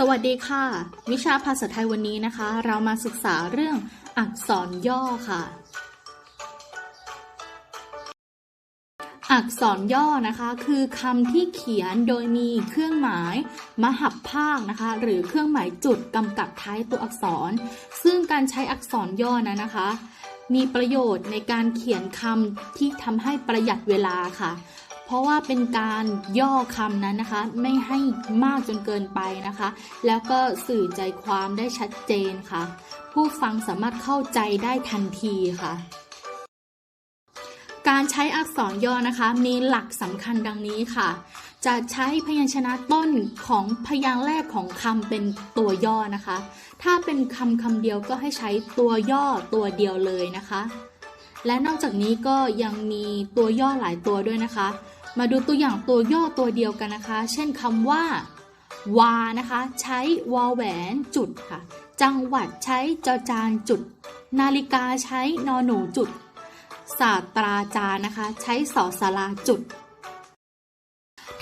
สวัสดีค่ะ วิชาภาษาไทยวันนี้นะคะ เรามาศึกษาเรื่องอักษรย่อค่ะ อักษรย่อนะคะคือคำที่เขียนโดยมีเครื่องหมาย มหับภาคนะคะ หรือเครื่องหมายจุดกำกับท้ายตัวอักษร ซึ่งการใช้อักษรย่อนั้นนะคะ มีประโยชน์ในการเขียนคำที่ทำให้ประหยัดเวลาค่ะ เพราะว่าเป็นการย่อคำนั้นนะคะ ไม่ให้มากจนเกินไปนะคะ แล้วก็สื่อใจความได้ชัดเจนค่ะ ผู้ฟังสามารถเข้าใจได้ทันทีค่ะ การใช้อักษรย่อนะคะ มีหลักสำคัญดังนี้ค่ะ จะใช้พยัญชนะต้นของพยางค์แรกของคำเป็นตัวย่อนะคะ ถ้าเป็นคำคำเดียวก็ให้ใช้ตัวย่อตัวเดียวเลยนะคะและนอกจากนี้ก็ยังมีตัวย่อหลายตัวด้วยนะคะ มาดูตัวอย่างตัวย่อตัวเดียวกันนะคะ เช่นคำว่าวานะคะ ใช้วอแหวนจุดค่ะ จังหวัดใช้จอจานจุด นาฬิกาใช้นอหนูจุด ศาสตราจารย์นะคะ ใช้สอสลาจุด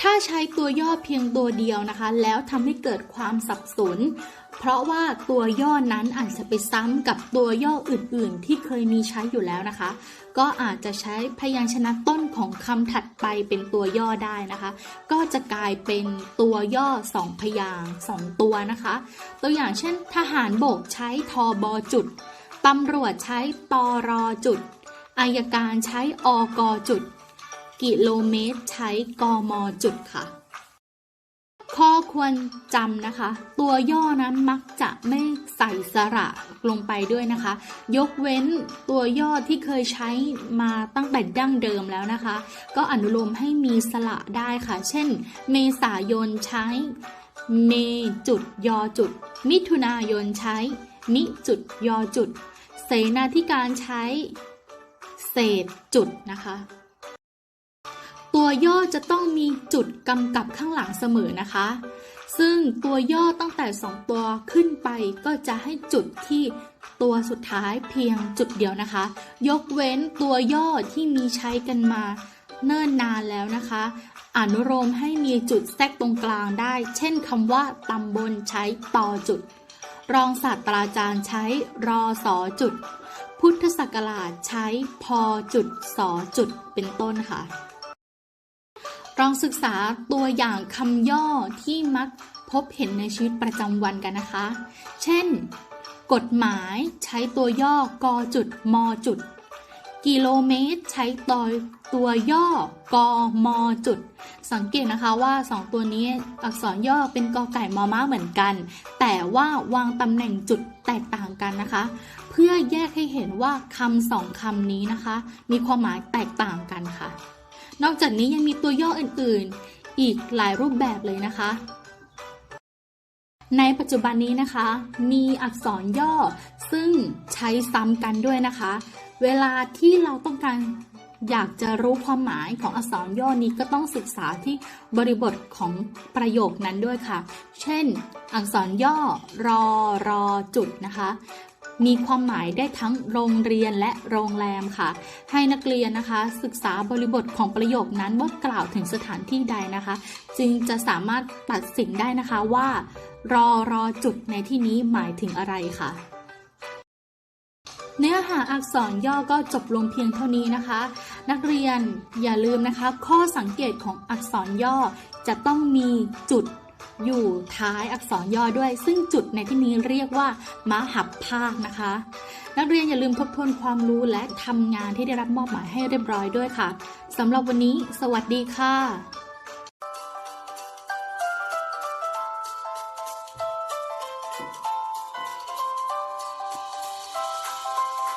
ถ้าใช้ตัวย่อเพียงตัวเดียวนะคะ แล้วทำให้เกิดความสับสน เพราะว่าตัวย่อนั้นอาจจะไปซ้ำกับตัวย่ออื่นๆ ที่เคยมีใช้อยู่แล้วนะคะ ก็อาจจะใช้พยัญชนะต้นของคำถัดไปเป็นตัวย่อได้นะคะ ก็จะกลายเป็นตัวย่อสองพยางสองตัวนะคะ ตัวอย่างเช่น ทหารโบกใช้ทอบอจุดตำรวจใช้ตอรอจุดอายการใช้อกจุด กิโลเมตร ใช้กมจุดค่ะ ข้อควรจำนะคะ ตัวย่อนั้นมักจะไม่ใส่สระลงไปด้วยนะคะ ยกเว้นตัวย่อที่เคยใช้มาตั้งแต่ดั้งเดิมแล้วนะคะ ก็อนุโลมให้มีสระได้ค่ะ เช่น เมษายนใช้ เมจุดยอจุด มิถุนายนใช้ มิจุดยอจุด เสนาธิการใช้ เศษจุดนะคะ ตัวย่อจะต้องมีจุดกำกับข้างหลังเสมอนะคะ ซึ่งตัวย่อตั้งแต่ 2 ตัวขึ้นไปก็จะให้จุดที่ตัวสุดท้ายเพียงจุดเดียวนะคะ ยกเว้นตัวย่อที่มีใช้กันมาเนิ่นนานแล้วนะคะอนุโลมให้มีจุดแทรกตรงกลางได้ เช่นคำว่าตำบลใช้ต่อจุด รองศาสตราจารย์ใช้รอสอจุด พุทธศักราชใช้พอจุดสอจุดเป็นต้นค่ะ ลองศึกษาตัวอย่างคำย่อที่มักพบเห็นในชีวิตประจำวันกันนะคะ เช่น กฎหมายใช้ตัวย่อกอจุดมอจุด กิโลเมตร ใช้ตัวตัวย่อกอมอจุด สังเกตนะคะว่าสองตัวนี้อักษรย่อเป็นกอไก่มอม้าเหมือนกัน แต่ว่าวางตำแหน่งจุดแตกต่างกันนะคะ เพื่อแยกให้เห็นว่าคำสองคำนี้นะคะ มีความหมายแตกต่างกันค่ะ นอกจากนี้ยังมีตัวย่ออื่นๆ อีกหลายรูปแบบเลยนะคะ ในปัจจุบันนี้นะคะ มีอักษรย่อซึ่งใช้ซ้ำกันด้วยนะคะ เวลาที่เราต้องการอยากจะรู้ความหมายของอักษรย่อนี้ก็ต้องศึกษาที่บริบทของประโยคนั้นด้วยค่ะ เช่น อักษรย่อรอรอจุดนะคะ มีความหมายได้ทั้งโรงเรียนและโรงแรมค่ะ ให้นักเรียนนะคะ ศึกษาบริบทของประโยคนั้นว่ากล่าวถึงสถานที่ใดนะคะ จึงจะสามารถตัดสินได้นะคะว่า รอรอจุดในที่นี้หมายถึงอะไรค่ะ เนื้อหาอักษรย่อก็จบลงเพียงเท่านี้นะคะ นักเรียนอย่าลืมนะคะ ข้อสังเกตของอักษรย่อจะต้องมีจุด อยู่ท้ายอักษรย่อด้วย ซึ่งจุดในที่นี้เรียกว่ามหับภาคนะคะ นักเรียนอย่าลืมทบทวนความรู้และทำงานที่ได้รับมอบหมายให้เรียบร้อยด้วยค่ะสำหรับวันนี้ สวัสดีค่ะ